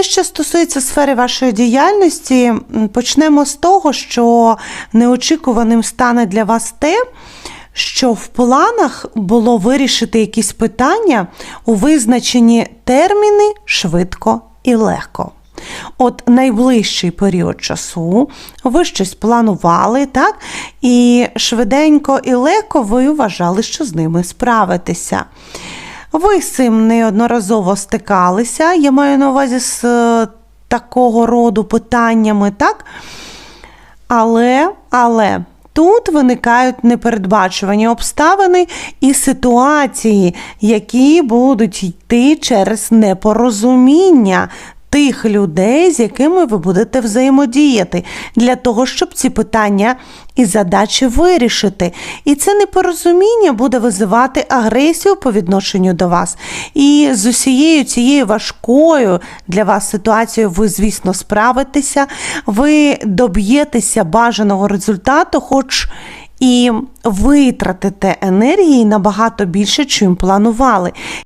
те, що стосується сфери вашої діяльності, почнемо з того, що неочікуваним стане для вас те, що в планах було вирішити якісь питання у визначені терміни швидко і легко. От найближчий період часу ви щось планували, так? І швиденько і легко ви вважали, що з ними справитеся. Ви з цим неодноразово стикалися, я маю на увазі з е, такого роду питаннями, так? Але, але тут виникають непередбачувані обставини і ситуації, які будуть йти через непорозуміння. Тих людей, з якими ви будете взаємодіяти, для того, щоб ці питання і задачі вирішити. І це непорозуміння буде визивати агресію по відношенню до вас. І з усією цією важкою для вас ситуацією ви, звісно, справитеся, ви доб'єтеся бажаного результату, хоч і витратите енергії набагато більше, чим планували.